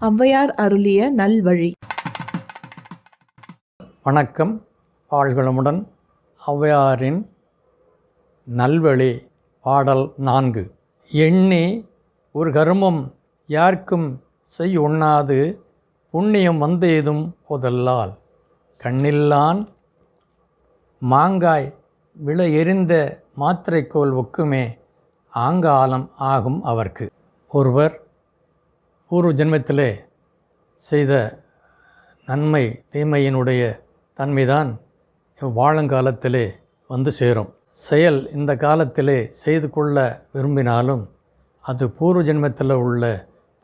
ஔவையார் அருளிய நல்வழி. வணக்கம். வாழ்களமுடன் ஔவையாரின் நல்வழி பாடல் நான்கு. எண்ணி ஒரு கருமம் யார்க்கும் செய் உண்ணாது புண்ணியம் வந்தேதும் புதல்லால். கண்ணில்லான் மாங்காய் விழ எரிந்த மாத்திரைக்கோள் ஒக்குமே ஆங்காலம் ஆகும் அவர்க்கு. ஒருவர் பூர்வ ஜென்மத்திலே செய்த நன்மை தீமையினுடைய தன்மைதான் வாழங்காலத்திலே வந்து சேரும். செயல் இந்த காலத்திலே செய்து கொள்ள விரும்பினாலும் அது பூர்வ ஜென்மத்தில் உள்ள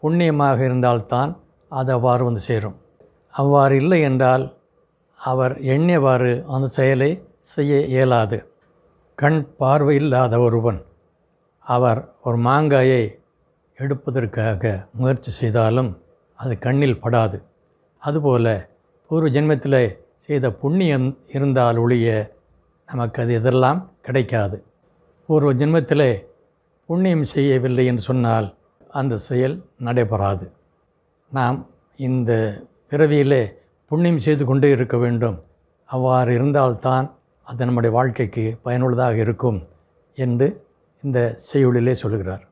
புண்ணியமாக இருந்தால்தான் அது அவ்வாறு வந்து சேரும். அவ்வாறு இல்லை என்றால் அவர் எண்ணியவாறு அந்த செயலை செய்ய இயலாது. கண் பார்வை இல்லாத ஒருவன் அவர் ஒரு மாங்காயை எடுப்பதற்காக முயற்சி செய்தாலும் அது கண்ணில் படாது. அதுபோல பூர்வ ஜென்மத்தில் செய்த புண்ணியம் இருந்தால் ஒழிய நமக்கு அது எதெல்லாம் கிடைக்காது. பூர்வ ஜென்மத்தில் புண்ணியம் செய்யவில்லை என்று சொன்னால் அந்த செயல் நடைபெறாது. நாம் இந்த பிறவியிலே புண்ணியம் செய்து கொண்டே இருக்க வேண்டும். அவ்வாறு இருந்தால்தான் அது நம்முடைய வாழ்க்கைக்கு பயனுள்ளதாக இருக்கும் என்று இந்த செய்யுளிலே சொல்கிறார்.